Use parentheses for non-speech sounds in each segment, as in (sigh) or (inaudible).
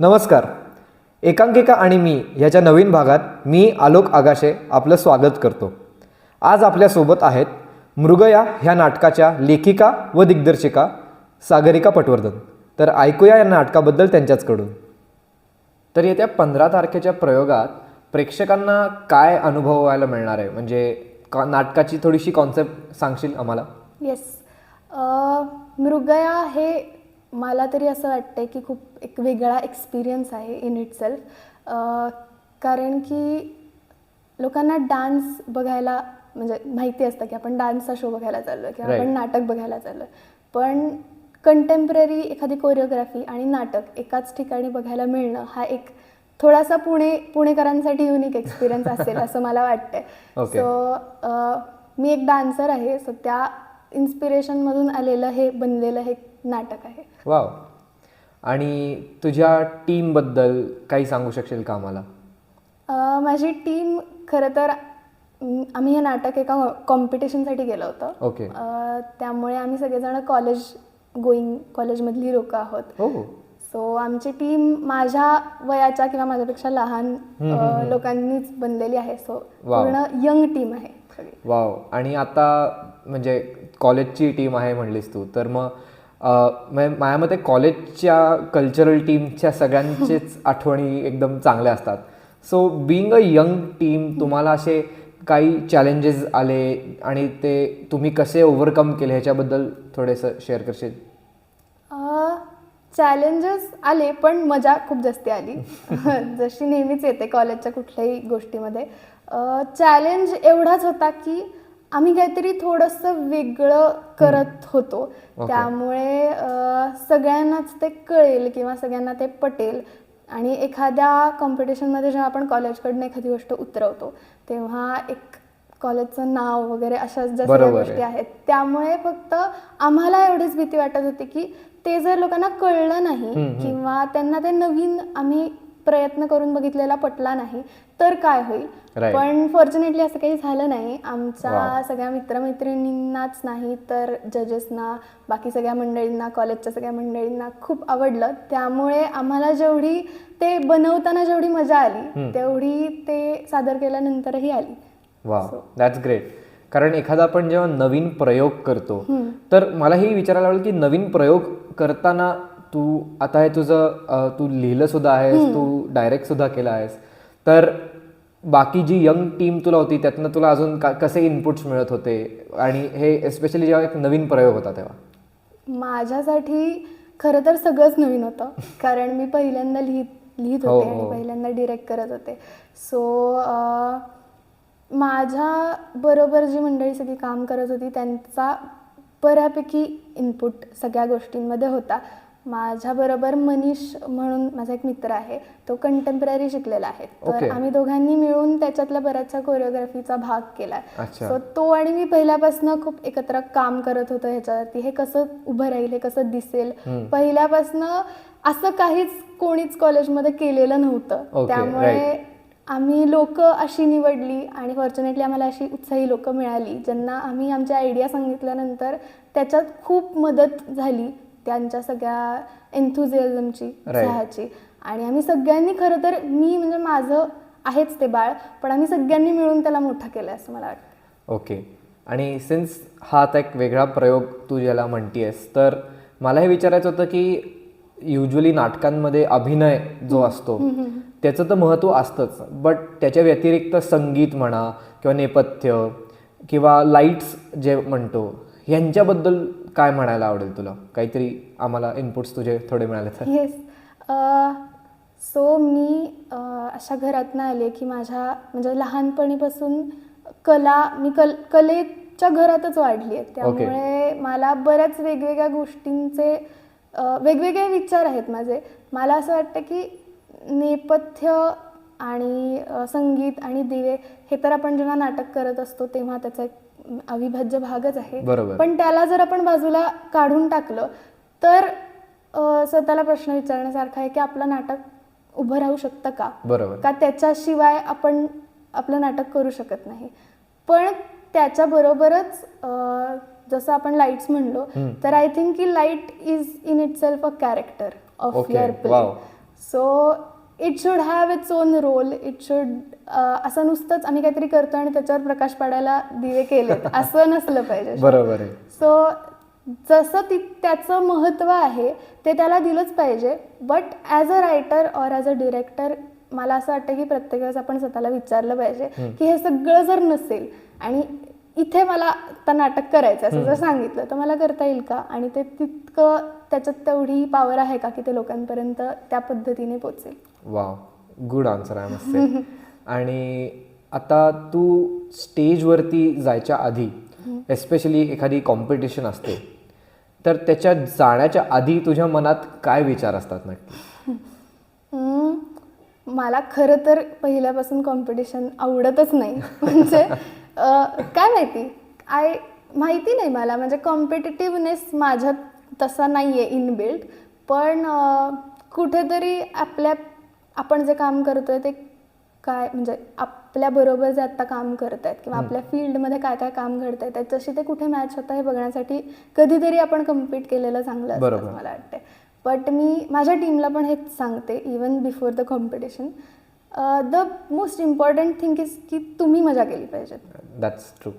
नमस्कार. एकांकिका आणि मी ह्याच्या नवीन भागात मी आलोक आगाशे आपलं स्वागत करतो. आज आपल्यासोबत आहेत मृगया ह्या नाटकाच्या लेखिका व दिग्दर्शिका सागरिका पटवर्धन. तर ऐकूया या नाटकाबद्दल त्यांच्याचकडून. तर येत्या पंधरा तारखेच्या प्रयोगात प्रेक्षकांना काय अनुभव व्हायला मिळणार आहे? म्हणजे का नाटकाची थोडीशी कॉन्सेप्ट सांगशील आम्हाला? येस मृगया हे मला तरी असं वाटतं की खूप एक वेगळा एक्सपिरियन्स आहे इन इट सेल्फ कारण की लोकांना डान्स बघायला म्हणजे माहिती असतं की आपण डान्सचा शो बघायला चाललो आहे किंवा. आपण नाटक बघायला चाललो आहे पण कंटेम्पररी एखादी कोरिओग्राफी आणि नाटक एकाच ठिकाणी बघायला मिळणं हा एक थोडासा पुणे पुणेकरांसाठी युनिक एक्सपिरियन्स असेल असं मला वाटतंय. सो मी एक डान्सर आहे सो त्या इन्स्पिरेशनमधून आलेलं हे बनलेलं हे नाटक आहे वाव. आणि तुझ्या टीमबद्दल काही सांगू शकशील का आम्हाला? अ, माझी टीम खरं तर म, आम्ही हे नाटक एका कॉम्पिटिशनसाठी गेलो होतं. ओके. अ, त्यामुळे आम्ही सगळेजण कॉलेज गोईंग कॉलेजमधली लोकं आहोत. हो. सो आमची टीम माझ्या वयाच्या किंवा माझ्यापेक्षा लहान अ, लोकांनीच बनलेली आहे. So wow. पूर्ण यंग टीम आहे सगळी. वाव. आणि आता म्हणजे कॉलेजची टीम आहे म्हणलीस तू तर मग म्हणजे माझ्या मते कॉलेजच्या कल्चरल टीमच्या सगळ्यांचेच (laughs) आठवणी एकदम चांगल्या असतात. So being a young team तुम्हाला असे काही चॅलेंजेस आले आणि ते तुम्ही कसे ओव्हरकम केले ह्याच्याबद्दल थोडेसं शेअर करशील? चॅलेंजेस आले पण मजा खूप जास्ती आली. (laughs) जशी नेहमीच येते कॉलेजच्या कुठल्याही गोष्टीमध्ये. चॅलेंज एवढाच होता की आम्ही काहीतरी थोडंसं वेगळं करत होतो. त्यामुळे सगळ्यांनाच ते कळेल किंवा सगळ्यांना ते पटेल. आणि एखाद्या कॉम्पिटिशनमध्ये जेव्हा आपण कॉलेजकडनं एखादी गोष्ट उतरवतो तेव्हा एक कॉलेजचं नाव वगैरे अशा ज्या सगळ्या. गोष्टी आहेत त्यामुळे फक्त आम्हाला एवढीच भीती वाटत होती की ते जर लोकांना कळलं नाही किंवा त्यांना ते नवीन आम्ही प्रयत्न करून बघितलेला पटला नाही तर काय होईल? Right. पण फॉर्च्युनेटली असं काही झालं नाही. आमच्या. सगळ्या मित्रमैत्रिणींनाच नाही तर जजेसना बाकी सगळ्या मंडळींना कॉलेजच्या सगळ्या मंडळींना खूप आवडलं. त्यामुळे आम्हाला जेवढी ते बनवताना जेवढी मजा आली तेवढी ते सादर केल्यानंतरही आली. वा दॅट्स ग्रेट कारण एखादा आपण जेव्हा नवीन प्रयोग करतो तर मला हे विचारायला आवडेल की नवीन प्रयोग करताना तू आता हे तुझं तू लिहिलं सुद्धा आहेस तू डायरेक्ट सुद्धा केलं आहेस. तर बाकी जी यंग टीम तुला होती त्यातनं तुला अजून कसे इनपुट्स मिळत होते? आणि हे एस्पेशली जेव्हा एक नवीन प्रयोग होता तेव्हा. माझ्यासाठी खरं तर सगळंच नवीन होतं. (laughs) कारण मी पहिल्यांदा लिहित लिहित हो, होते हो. आणि पहिल्यांदा डिरेक्ट करत होते. सो माझ्या बरोबर जी मंडळी सगळी काम करत होती त्यांचा बऱ्यापैकी इनपुट सगळ्या गोष्टींमध्ये होता. माझ्याबरोबर मनीष म्हणून माझा एक मित्र आहे तो कंटेम्पररी शिकलेला आहे. तर Okay. आम्ही दोघांनी मिळून त्याच्यातल्या बऱ्याचशा कोरिओग्राफीचा भाग केला. अच्छा. सो तो आणि मी पहिल्यापासून खूप एकत्र काम करत होतो ह्याच्यावरती. हे कसं उभं राहील हे कसं दिसेल? पहिल्यापासून असं काहीच कोणीच कॉलेजमध्ये केलेलं नव्हतं. Okay, त्यामुळे आम्ही लोक अशी निवडली आणि फॉर्च्युनेटली आम्हाला अशी उत्साही लोक मिळाली ज्यांना आम्ही आमच्या आयडिया सांगितल्यानंतर त्याच्यात खूप मदत झाली. त्यांच्या सगळ्या एन्थुझियाझमची. उत्साहाची. आणि आम्ही सगळ्यांनी खरं तर मी म्हणजे माझं आहेच ते बाळ पण आम्ही सगळ्यांनी मिळून त्याला मोठं केलं असं मला वाटतं. ओके. आणि सिन्स हा आता एक वेगळा प्रयोग तू ज्याला म्हणतीयस तर मला हे विचारायचं होतं की युजली नाटकांमध्ये अभिनय जो असतो त्याचं तर महत्त्व असतंच. बट त्याच्या व्यतिरिक्त संगीत म्हणा किंवा नेपथ्य किंवा लाईट्स जे म्हणतो ह्यांच्याबद्दल काय म्हणायला आवडेल तुला? काहीतरी आम्हाला इनपुट्स तुझे थोडे मिळाले तर. येस सो मी अशा घरातनं आले की माझ्या म्हणजे लहानपणीपासून कला मी कल कलेच्या घरातच वाढली आहे त्यामुळे मला बऱ्याच वेगवेगळ्या गोष्टींचे वेगवेगळे विचार आहेत माझे. मला असं वाटतं की नेपथ्य आणि संगीत आणि दिवे हे तर आपण जेव्हा नाटक करत असतो तेव्हा त्याचा एक अविभाज्य भागच आहे. पण त्याला जर आपण बाजूला काढून टाकलं तर स्वतःला प्रश्न विचारण्यासारखा आहे की आपलं नाटक उभं राहू शकतं का? बरोबर. का त्याच्याशिवाय आपण आपलं नाटक करू शकत नाही? पण त्याच्याबरोबरच अ, जसं आपण लाईट्स म्हणलो तर आय थिंक की light is in itself a character of your play. So it should have its own role it should असं नुसतंच आम्ही काहीतरी करतो आणि त्याच्यावर प्रकाश पाडायला दिवे केलेत. (laughs) असं नसलं पाहिजे. बरोबर आहे. सो जसं ती त्याचं महत्त्व आहे ते त्याला दिलंच पाहिजे. But as a writer or as a director मला असं वाटतं की प्रत्येक वेळेस आपण स्वतःला विचारलं पाहिजे की हे सगळं जर नसेल आणि इथे मला आता नाटक करायचं असं जर सांगितलं तर मला करता येईल का? आणि ते तितकं त्याच्यात तेवढी पॉवर आहे का की ते लोकांपर्यंत त्या पद्धतीने पोचेल? वाव गुड आन्सर आहे मस्त आणि आता तू स्टेजवरती जायच्या आधी एस्पेशली एखादी कॉम्पिटिशन असते तर त्याच्यात जाण्याच्या आधी तुझ्या मनात काय विचार असतात नक्की? (laughs) मला खरं तर पहिल्यापासून कॉम्पिटिशन आवडतच नाही. (laughs) म्हणजे काय माहिती? आय माहिती नाही मला. म्हणजे कॉम्पिटिटिव्हनेस माझ्यात तसा नाही आहे इनबिल्ट पण कुठेतरी आपल्या आपण जे काम करतोय ते काय म्हणजे आपल्याबरोबर जे आत्ता काम करत आहेत किंवा आपल्या फील्डमध्ये काय काय काम घडत आहे त्याच्याशी ते कुठे मॅच होतं हे बघण्यासाठी कधीतरी आपण कम्पीट केलेलं चांगलं असतं मला वाटते बट मी माझ्या टीमला पण हेच सांगते even before the competition the most important thing is की तुम्ही मजा केली पाहिजेत दॅट्स ट्रू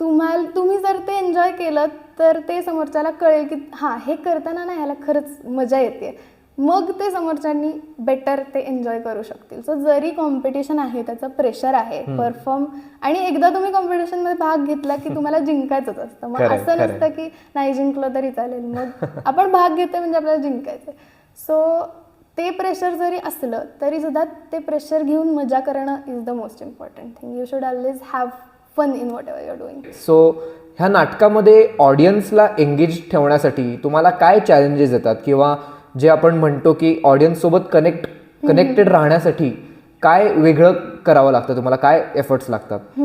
तुम्हाला तुम्ही जर ते एन्जॉय केलं तर ते समोरच्याला कळेल की हां हे करताना ना ह्याला खरंच मजा येते. मग ते समोरच्यांनी बेटर ते एन्जॉय करू शकतील. सो जरी कॉम्पिटिशन आहे त्याचं प्रेशर आहे परफॉर्म आणि एकदा तुम्ही कॉम्पिटिशनमध्ये भाग घेतला की (laughs) तुम्हाला जिंकायचंच असतं. मग असं. नसतं की नाही जिंकलं तरी चालेल. मग (laughs) आपण भाग घेतोय म्हणजे आपल्याला जिंकायचं सो ते प्रेशर जरी असलं तरी सुद्धा ते प्रेशर घेऊन मजा करणं is the most important thing you should always have fun in whatever your doing so ह्या नाटकामध्ये ऑडियन्सला एंगेज ठेवण्यासाठी तुम्हाला काय चॅलेंजेस येतात? किंवा जे आपण म्हणतो की ऑडियन्ससोबत कनेक्ट कनेक्टेड राहण्यासाठी काय वेगळं करावं लागतं तुम्हाला? काय एफर्ट्स लागतात?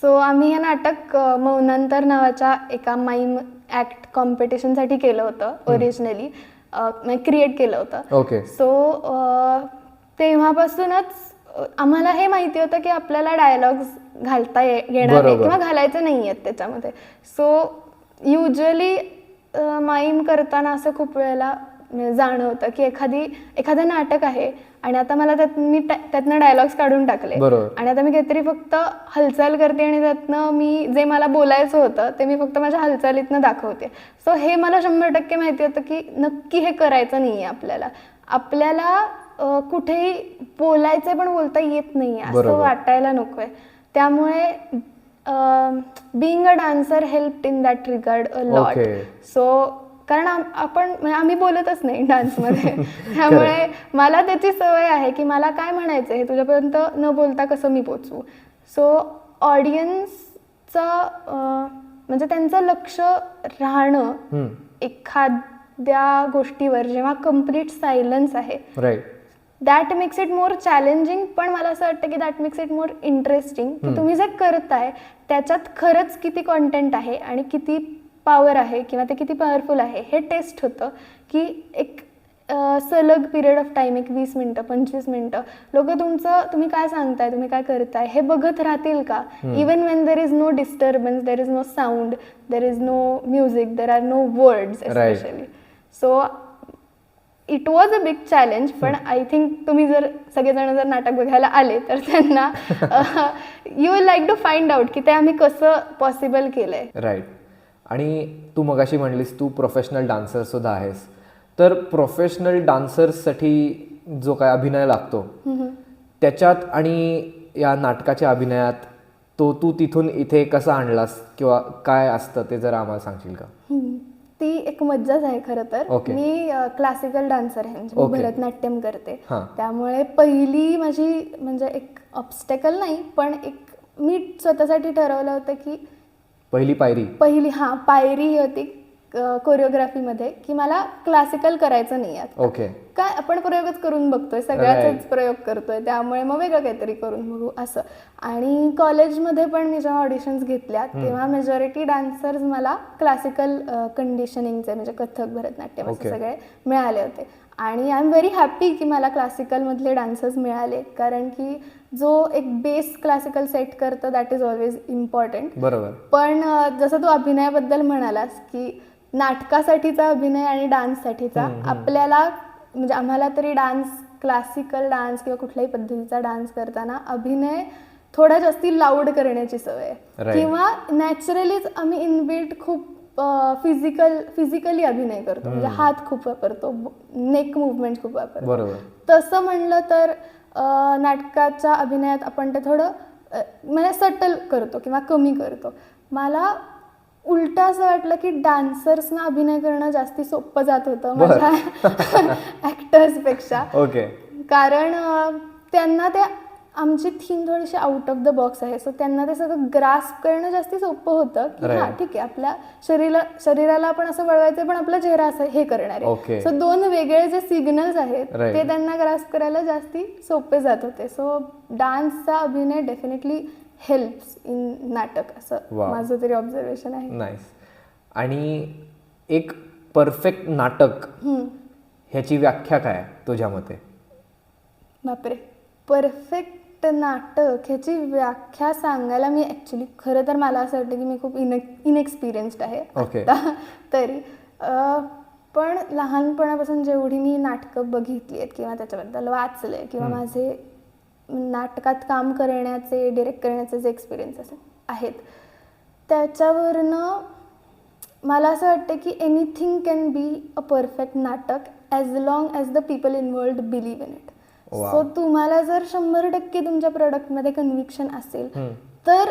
सो आम्ही हे नाटक मौनांतर नावाच्या एका माईम ॲक्ट कॉम्पिटिशनसाठी केलं होतं ओरिजिनली क्रिएट केलं होतं. ओके सो तेव्हापासूनच आम्हाला हे माहिती होतं की आपल्याला डायलॉग्स घालता येणार नाही. किंवा घालायचे नाही आहेत त्याच्यामध्ये. सो युजली माईम करताना असं खूप वेळेला जाणवतं की एखादी एखादं नाटक आहे आणि आता मला त्यात मी त्या- त्यातनं डायलॉग्स काढून टाकले. आणि आता मी काहीतरी फक्त हालचाल करते आणि त्यातनं मी जे मला बोलायचं होतं ते मी फक्त माझ्या हालचालीतनं दाखवते सो हे मला शंभर टक्के माहिती होतं की नक्की हे करायचं नाही आहे आपल्याला आपल्याला कुठेही बोलायचं पण बोलता येत नाही असं बरोबर. वाटायला नकोय त्यामुळे being a dancer help in that regard a lot. So कारण आम- आपण म्हणजे आम्ही बोलतच नाही डान्समध्ये. (laughs) त्यामुळे मला त्याची सवय आहे की मला काय म्हणायचं हे तुझ्यापर्यंत न बोलता कसं मी पोचवू सो ऑडियन्सचा म्हणजे त्यांचं लक्ष राहणं. एखाद्या गोष्टीवर जेव्हा कंप्लीट सायलन्स आहे that makes it more challenging पण मला असं वाटतं की that makes it more interesting की तुम्ही जे करताय त्याच्यात खरंच किती कॉन्टेंट आहे आणि किती पॉवर आहे किंवा ते किती पॉवरफुल आहे हे टेस्ट होतं की एक सलग पिरियड ऑफ टाईम एक वीस मिनटं पंचवीस मिनटं. लोक तुमचं तुम्ही काय सांगताय तुम्ही काय करताय हे बघत राहतील का? Even when there is no disturbance there is no sound there is no music there are no words. Especially so it was a big challenge पण आय थिंक तुम्ही जर सगळेजण जर नाटक बघायला आले तर त्यांना you will like to find out की ते आम्ही कसं पॉसिबल केलंय. राईट आणि तू मगाशी म्हणलीस तू प्रोफेशनल डान्सर सुद्धा आहेस तर प्रोफेशनल डान्सर्ससाठी जो काय अभिनय लागतो त्याच्यात आणि या नाटकाच्या अभिनयात तो तू तिथून इथे कसा आणलास किंवा काय असतं ते जरा आम्हाला सांगशील का. ती एक मज्जाच आहे खरं तर Okay. मी क्लासिकल डान्सर आहे म्हणजे मी Okay. भरतनाट्यम करते. त्यामुळे पहिली माझी म्हणजे एक ऑब्स्टेकल नाही पण एक मी स्वतःसाठी ठरवलं होतं की पहिली पायरी? पहिली हां पायरी ही होती कोरिओग्राफीमध्ये की मला क्लासिकल करायचं नाही आहे ओके काय आपण प्रयोगच करून बघतोय. सगळ्याच प्रयोग करतोय त्यामुळे मग वेगळं काहीतरी करून बघू असं. आणि कॉलेजमध्ये पण मी जेव्हा ऑडिशन्स घेतल्या तेव्हा मेजॉरिटी डान्सर्स मला क्लासिकल कंडिशनिंगचे म्हणजे कथक भरतनाट्यम असे. सगळे मिळाले होते. आणि आय एम व्हेरी हॅपी की मला क्लासिकलमधले डान्सर्स मिळाले कारण की जो एक बेस क्लासिकल सेट करतं दॅट इज ऑलवेज इम्पॉर्टंट बरोबर. पण जसं तू अभिनयाबद्दल म्हणालास की नाटकासाठीचा अभिनय आणि डान्ससाठीचा आपल्याला म्हणजे आम्हाला तरी डान्स क्लासिकल डान्स किंवा कुठल्याही पद्धतीचा डान्स करताना अभिनय थोडा जास्ती लाऊड करण्याची सवय. Right. किंवा नॅचरलीच आम्ही इनबिल्ट खूप फिजिकल फिजिकली अभिनय करतो. म्हणजे हात खूप वापरतो नेक मुवमेंट खूप वापरतो. तसं म्हणलं तर नाटकाच्या अभिनयात आपण ते थोडं म्हणजे सटल करतो किंवा कमी करतो. मला उलट असं वाटलं की डान्सर्सना अभिनय करणं जास्ती सोपं जात होतं. माझ्या (laughs) ॲक्टर्सपेक्षा ओके कारण त्यांना ते आमची थीम थोडीशी आउट ऑफ द बॉक्स आहे सो त्यांना ते सगळं ग्रास्प करणं जास्ती सोपं होतं की. हा ठीक आहे आपल्या शरीरा शरीराला आपण असं वळवायचं पण आपला चेहरा असं हे करणार. आहे सो दोन वेगळे जे सिग्नल्स आहेत. ते त्यांना ग्रास्प करायला जास्ती सोपे जात होते सो डान्सचा अभिनय डेफिनेटली हेल्प्स इन नाटक असं. माझं तरी ऑब्झर्वेशन आहे. नाईस आणि एक परफेक्ट नाटक. ह्याची व्याख्या काय तुझ्या मते? बापरे. परफेक्ट नाटक ह्याची व्याख्या सांगायला मी ॲक्च्युली खरं तर मला असं वाटतं की मी खूप इन इनएक्सपिरियन्स्ड आहे. Okay. आता तरी. पण लहानपणापासून जेवढी मी नाटकं बघितली आहेत किंवा त्याच्याबद्दल वाचले किंवा माझे नाटकात काम करण्याचे डिरेक्ट करण्याचे जे एक्सपिरियन्सेस आहेत त्याच्यावरनं मला असं वाटतं की anything can be a perfect नाटक as long as the people involved believe in it. So तुम्हाला जर शंभर टक्के तुमच्या प्रोडक्टमध्ये कन्व्हिक्शन असेल. तर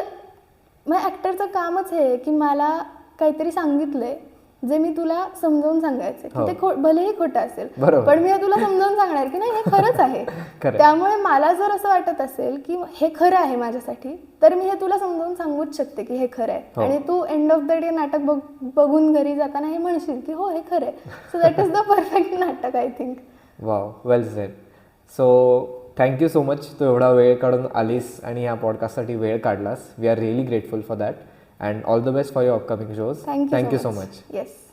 मग ॲक्टरचं कामच हे आहे की मला काहीतरी सांगितलंय जे मी तुला समजावून सांगायचं हो. की ते खो भलेही खोटं असेल. पण मी हे तुला समजावून सांगणार की नाही हे खरंच आहे. (laughs) त्यामुळे मला जर असं वाटत असेल की हे खरं आहे माझ्यासाठी तर मी हे तुला समजावून सांगूच शकते की हे खरं आहे हो. आणि तू एंड ऑफ द डे नाटक बघ बघून घरी जाताना हे म्हणशील की हो हे खरं आहे so that is the perfect नाटक I think wow well said so thank you so much तू एवढा वेळ काढून आलीस आणि या पॉडकास्टसाठी वेळ काढलास we are really grateful for that and all the best for your upcoming shows. Thank you. Thank so you much. so much. Yes.